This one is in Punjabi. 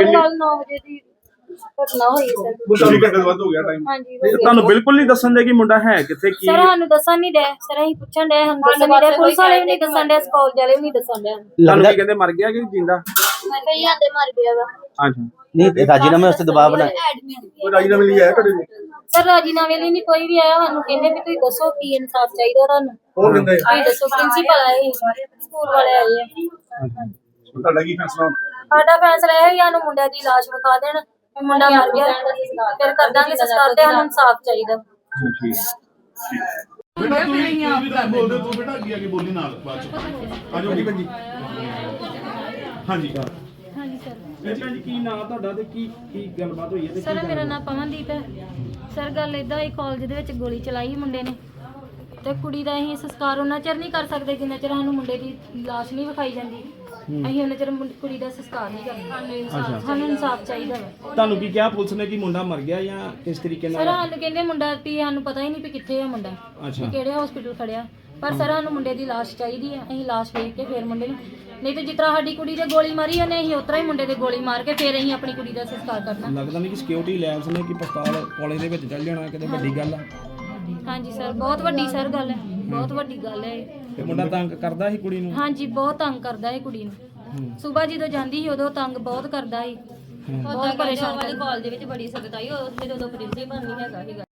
ਕੱਲ 9 ਵਜੇ ਦੀ ਘਟਨਾ ਹੋਈ ਸਰ ਤੁਹਾਨੂੰ ਘੰਟੇ ਤੋਂ ਵੱਧ ਹੋ ਗਿਆ ਟਾਈਮ ਹਾਂਜੀ ਤੇ ਤੁਹਾਨੂੰ ਬਿਲਕੁਲ ਨਹੀਂ ਦੱਸਣ ਦੇ ਕਿ ਮੁੰਡਾ ਹੈ ਕਿੱਥੇ ਕੀ ਸਰ ਸਾਨੂੰ ਦੱਸਣ ਨਹੀਂ ਦੇ ਸਰ ਅਸੀਂ ਪੁੱਛਣ ਦੇ ਸਾਨੂੰ ਦੱਸਣ ਨਹੀਂ ਦੇ ਪੁਲਿਸ ਵਾਲੇ ਵੀ ਨਹੀਂ ਦੱਸਣ ਦੇ ਕਾਲਜ ਵਾਲੇ ਵੀ ਨਹੀਂ ਦੱਸਣ ਦੇ ਤੁਹਾਨੂੰ ਕੀ ਕਹਿੰਦੇ ਮਰ ਗਿਆ ਕਿ ਜਿੰਦਾ? ਮੈਂ ਕਈਆਂ ਦੇ ਮਰ ਗਿਆ ਵਾ। ਅੱਛਾ ਨਹੀਂ ਰਾਜੀਨਾਮੇ ਵਾਸਤੇ ਦਬਾਅ ਬਣਾਇਆ। ਕੋਈ ਰਾਜੀਨਾਮੇ ਲਈ ਆਇਆ ਤੁਹਾਡੇ ਕੋਲ? ਸਰ ਰਾਜੀਨਾਮੇ ਲਈ ਨਹੀਂ ਕੋਈ ਵੀ ਆਇਆ। ਸਾਨੂੰ ਕਹਿੰਦੇ ਵੀ ਤੁਸੀਂ ਦੱਸੋ ਕੀ ਇਨਸਾਫ ਚਾਹੀਦਾ ਤੁਹਾਨੂੰ। ਉਹ ਕਹਿੰਦੇ ਤੁਸੀਂ ਦੱਸੋ ਪ੍ਰਿੰਸੀਪਲ ਆਏ ਸੀ, ਸਕੂਲ ਵਾਲੇ ਆਏ ਆ। ਤੁਹਾਡਾ ਕੀ ਫੈਸਲਾ? ਸਾਡਾ ਫੈਸਲਾ ਇਹ ਹੈ ਕਿ ਸਾਨੂੰ ਮੁੰਡਿਆਂ ਦੀ ਲਾਸ਼ ਵਿਖਾ ਦੇਣ ਵੀ ਮੁੰਡਾ ਮਰ ਗਿਆ। ਫਿਰ ਕਰ ਦਾਂਗੇ ਸੰਸਕਾਰ ਤੇ ਸਾਨੂੰ ਇਨਸਾਫ ਚਾਹੀਦਾ। ਬੇਟਾ ਤੂੰ ਵੀ ਬੋਲਦੇ ਤੂੰ ਬੇਟਾ ਅੱਗੇ ਅੱਗੇ ਬੋਲੀ ਨਾਲ ਬਾਅਦ ਚ। ਆਜੋ ਜੀ। ਭੰਜੀ ਹਾਂਜੀ। ਹਾਂਜੀ ਭੈਣ ਜੀ ਕੀ ਨਾਂ ਤੁਹਾਡਾ ਤੇ ਕੀ ਕੀ ਗੱਲਬਾਤ ਹੋਈ ਹੈ ਤੇ ਸਰ ਮੇਰਾ ਨਾਮ ਪਵਨਦੀਪ ਹੈ। ਸਰ ਗੱਲ ਇਦਾਂ ਹੀ ਕਾਲਜ ਦੇ ਵਿੱਚ ਗੋਲੀ ਚਲਾਈ ਮੁੰਡੇ ਨੇ। ਤੇ ਕੁੜੀ ਦਾ ਅਸੀਂ ਸੰਸਕਾਰ ਉਹਨਾਂ ਚਿਰ ਨਹੀਂ ਕਰ ਸਕਦੇ ਜਿੰਨਾ ਚਿਰ ਸਾਨੂੰ ਮੁੰਡੇ ਦੀ ਲਾਸ਼ ਨਹੀਂ ਵਿਖਾਈ ਜਾਂਦੀ। ਅਸੀਂ ਉਹਨਾਂ ਚਿਰ ਮੁੰਡ- ਕੁੜੀ ਦਾ ਸੰਸਕਾਰ ਨਹੀਂ ਕਰਨਾ ਸਾਨੂੰ ਇਨਸਾਫ ਚਾਹੀਦਾ। ਵਾ। ਤੁਹਾਨੂੰ ਕੀ ਕਿਹਾ ਪੁਲਿਸ ਨੇ ਕਿ ਮੁੰਡਾ ਮਰ ਗਿਆ ਜਾਂ ਕਿਸ ਤਰੀਕੇ ਸਰ ਨਾਲ ਸਾਨੂੰ ਕਹਿੰਦੇ ਮੁੰਡਾ ਵੀ ਸਾਨੂੰ ਪਤਾ ਹੀ ਨਹੀਂ ਵੀ ਕਿੱਥੇ ਆ ਮੁੰਡਾ ਅੱਛਾ। ਵੀ ਕਿਹੜੇ ਹਸਪੀਟਲ ਖੜਿਆ। ਪਰ ਸਰ ਸਾਨੂੰ ਮੁੰਡੇ ਦੀ ਲਾਸ਼ ਚਾਹੀਦੀ ਹੈ ਅਸੀਂ ਲਾਸ਼ ਵੇਖ ਕੇ ਫੇਰ ਮੁੰਡੇ ਨੂੰ ਨਹੀਂ ਤੇ ਜਿਸ ਤਰ੍ਹਾਂ ਸਾਡੀ ਕੁੜੀ ਦੇ ਗੋਲੀ ਮਾਰੀ ਉਹਨੇ ਅਸੀਂ ਉਤਰਾ ਹੀ ਮੁੰਡੇ ਦੇ ਗੋਲੀ ਮਾਰ ਕੇ ਫੇਰ ਅਸੀਂ ਆਪਣੀ ਕੁੜੀ ਦਾ ਸੰਸਕਾਰ ਕਰਨਾ। ਲੱਗਦਾ ਨਹੀਂ ਕਿ ਸਿਕਿਉਰਿਟੀ ਲੈਬਸ ਨੇ ਕਿ ਪਿਸਤੌਲ ਕਾਲਜ ਦੇ ਵਿੱਚ ਚੱਲ ਜਾਣਾ ਕਿਤੇ ਵੱਡੀ ਗੱਲ ਆ। ਹਾਂਜੀ ਸਰ ਬਹੁਤ ਵੱਡੀ ਸਰ ਗੱਲ ਹੈ ਬਹੁਤ ਵੱਡੀ ਗੱਲ ਹੈ ਇਹ। ਤੇ ਮੁੰਡਾ ਤੰਗ ਕਰਦਾ ਸੀ ਕੁੜੀ ਨੂੰ? ਹਾਂਜੀ ਬਹੁਤ ਤੰਗ ਕਰਦਾ ਹੈ ਕੁੜੀ ਨੂੰ। ਸਵੇਰ ਜਦੋਂ ਜਾਂਦੀ ਸੀ ਉਦੋਂ ਤੰਗ ਬਹੁਤ ਕਰਦਾ ਸੀ। ਬਹੁਤ ਪਰੇਸ਼ਾਨ ਕਰਦਾ ਕਾਲਜ ਦੇ ਵਿੱਚ ਬੜੀ ਸਖਤਾਈ ਉੱਥੇ ਜਦੋਂ ਪ੍ਰਿੰਸੀਪਲ ਨਹੀਂ ਹੈਗਾ ਸੀਗਾ।